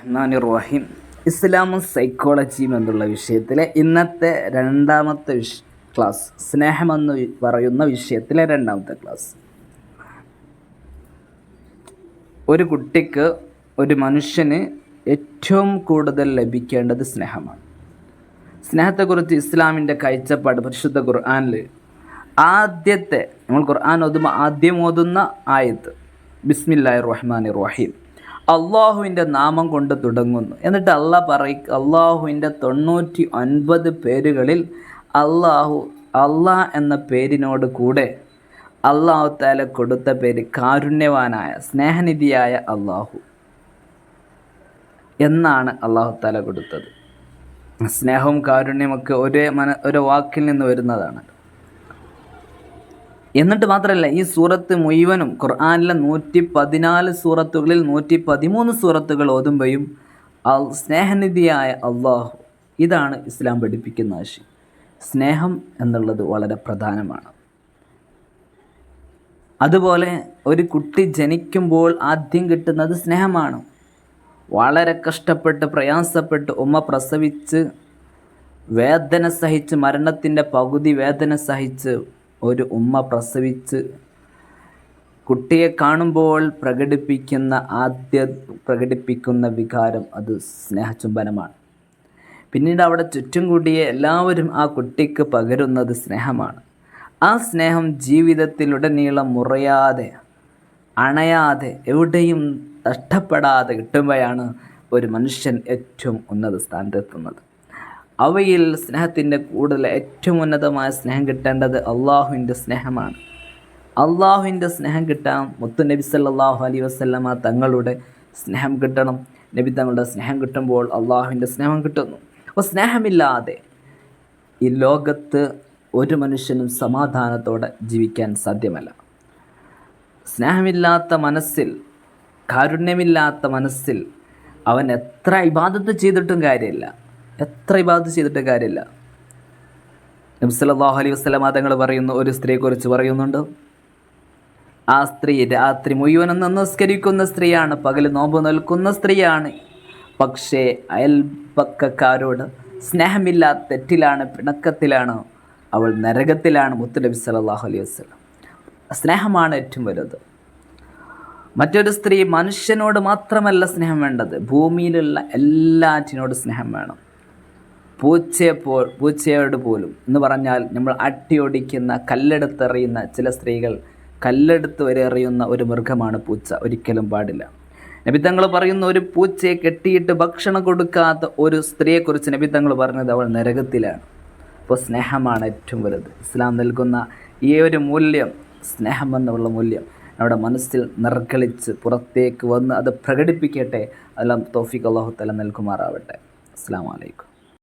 റഹ്മാൻ റഹീം ഇസ്ലാമും സൈക്കോളജിയും എന്നുള്ള വിഷയത്തിലെ ഇന്നത്തെ രണ്ടാമത്തെ വിഷ ക്ലാസ് സ്നേഹമെന്ന് പറയുന്ന വിഷയത്തിലെ രണ്ടാമത്തെ ക്ലാസ് ഒരു കുട്ടിക്ക് ഒരു മനുഷ്യന് ഏറ്റവും കൂടുതൽ ലഭിക്കേണ്ടത് സ്നേഹമാണ്. സ്നേഹത്തെക്കുറിച്ച് ഇസ്ലാമിന്റെ കാഴ്ചപ്പാട് പരിശുദ്ധ ഖുർആാനിൽ ആദ്യത്തെ നമ്മൾ ഖുർആൻ ഓതുമ്പോൾ ആദ്യം ഓതുന്ന ആയത്ത് ബിസ്മില്ലാഹി റഹ്മാൻ റഹീം. അള്ളാഹുവിന്റെ നാമം കൊണ്ട് തുടങ്ങുന്നു. എന്നിട്ട് അള്ളാഹ് പറയും അള്ളാഹുവിന്റെ തൊണ്ണൂറ്റി ഒൻപത് പേരുകളിൽ അള്ളാഹു അള്ളാഹ് എന്ന പേരിനോട് കൂടെ അള്ളാഹു താല കൊടുത്ത പേര് കാരുണ്യവാനായ സ്നേഹനിധിയായ അള്ളാഹു എന്നാണ് അള്ളാഹു താല കൊടുത്തത്. സ്നേഹവും കാരുണ്യമൊക്കെ ഒരേ മന ഒരു വാക്കിൽ നിന്ന് വരുന്നതാണ്. എന്നിട്ട് മാത്രമല്ല ഈ സൂറത്ത് മുഴുവനും ഖുർആാനിലെ നൂറ്റി പതിനാല് സൂറത്തുകളിൽ നൂറ്റി പതിമൂന്ന് സൂറത്തുകൾ ഓതുമ്പോഴും അൽ സ്നേഹനിധിയായ അള്ളാഹു ഇതാണ് ഇസ്ലാം പഠിപ്പിക്കുന്ന ആശയം. സ്നേഹം എന്നുള്ളത് വളരെ പ്രധാനമാണ്. അതുപോലെ ഒരു കുട്ടി ജനിക്കുമ്പോൾ ആദ്യം കിട്ടുന്നത് സ്നേഹമാണ്. വളരെ കഷ്ടപ്പെട്ട് പ്രയാസപ്പെട്ട് ഉമ്മ പ്രസവിച്ച് വേദന സഹിച്ച് മരണത്തിന്റെ പകുതി വേദന സഹിച്ച് ഒരു ഉമ്മ പ്രസവിച്ച് കുട്ടിയെ കാണുമ്പോൾ പ്രകടിപ്പിക്കുന്ന ആദ്യ പ്രകടിപ്പിക്കുന്ന വികാരം അത് സ്നേഹചുംബനമാണ്. പിന്നീട് അവിടെ ചുറ്റും കൂടിയ എല്ലാവരും ആ കുട്ടിക്ക് പകരുന്നത് സ്നേഹമാണ്. ആ സ്നേഹം ജീവിതത്തിലുടനീളം മുറയാതെ അണയാതെ എവിടെയും നഷ്ടപ്പെടാതെ കിട്ടുമ്പോഴാണ് ഒരു മനുഷ്യൻ ഏറ്റവും ഉന്നത സ്ഥാനത്തെത്തുന്നത്. അവയിൽ സ്നേഹത്തിന്റെ കൂടുതൽ ഏറ്റവും ഉന്നതമായ സ്നേഹം കിട്ടേണ്ടത് അള്ളാഹുവിന്റെ സ്നേഹമാണ്. അള്ളാഹുവിന്റെ സ്നേഹം കിട്ടാൻ മുത്തു നബി സല്ലാഹു അലൈഹി വസല്ലമ തങ്ങളുടെ സ്നേഹം കിട്ടണം. നബി തങ്ങളുടെ സ്നേഹം കിട്ടുമ്പോൾ അള്ളാഹുവിന്റെ സ്നേഹം കിട്ടുന്നു. അപ്പോൾ സ്നേഹമില്ലാതെ ഈ ലോകത്ത് ഒരു മനുഷ്യനും സമാധാനത്തോടെ ജീവിക്കാൻ സാധ്യമല്ല. സ്നേഹമില്ലാത്ത മനസ്സിൽ കാരുണ്യമില്ലാത്ത മനസ്സിൽ അവൻ എത്ര ഇബാദത്ത് ചെയ്തിട്ടും കാര്യമില്ല. എത്ര ഇബാദത്ത് ചെയ്തിട്ട് കാര്യമില്ല. നബി അലൈ അലൈഹി വസല്ലമ തങ്ങൾ പറയുന്നു ഒരു സ്ത്രീയെക്കുറിച്ച് പറയുന്നുണ്ട്. ആ സ്ത്രീ രാത്രി മുഴുവനും നമസ്കരിക്കുന്ന സ്ത്രീയാണ് പകൽ നോമ്പ് നിൽക്കുന്ന സ്ത്രീയാണ്. പക്ഷേ അയൽപക്കക്കാരോട് സ്നേഹമില്ലാത്ത തെറ്റിലാണ് പിണക്കത്തിലാണ് അവൾ നരകത്തിലാണ് മുത്തുനബി നബി സല്ലല്ലാഹു അലൈഹി വസല്ലം. സ്നേഹമാണ് ഏറ്റവും വലുത്. മറ്റൊരു സ്ത്രീ മനുഷ്യനോട് മാത്രമല്ല സ്നേഹം വേണ്ടത്. ഭൂമിയിലുള്ള എല്ലാറ്റിനോട് സ്നേഹം വേണം. പൂച്ചയെ പോ പൂച്ചയോട് പോലും. എന്ന് പറഞ്ഞാൽ നമ്മൾ അട്ടിയൊടിക്കുന്ന കല്ലെടുത്തെറിയുന്ന ചില സ്ത്രീകൾ കല്ലെടുത്ത് വരെ എറിയുന്ന ഒരു മൃഗമാണ് പൂച്ച. ഒരിക്കലും പാടില്ല. നബിത്തങ്ങൾ പറയുന്ന ഒരു പൂച്ചയെ കെട്ടിയിട്ട് ഭക്ഷണം കൊടുക്കാത്ത ഒരു സ്ത്രീയെക്കുറിച്ച് നബിത്തങ്ങൾ പറഞ്ഞത് അവൾ നരകത്തിലാണ്. അപ്പോൾ സ്നേഹമാണ് ഏറ്റവും വലുത്. ഇസ്ലാം നൽകുന്ന ഈ ഒരു മൂല്യം സ്നേഹം എന്നുള്ള മൂല്യം നമ്മുടെ മനസ്സിൽ നിർഗളിച്ച് പുറത്തേക്ക് വന്ന് അത് പ്രകടിപ്പിക്കട്ടെ. അതെല്ലാം തോഫിക് അള്ളാഹു തല നൽകുമാറാവട്ടെ. അസ്സാം വലൈക്കും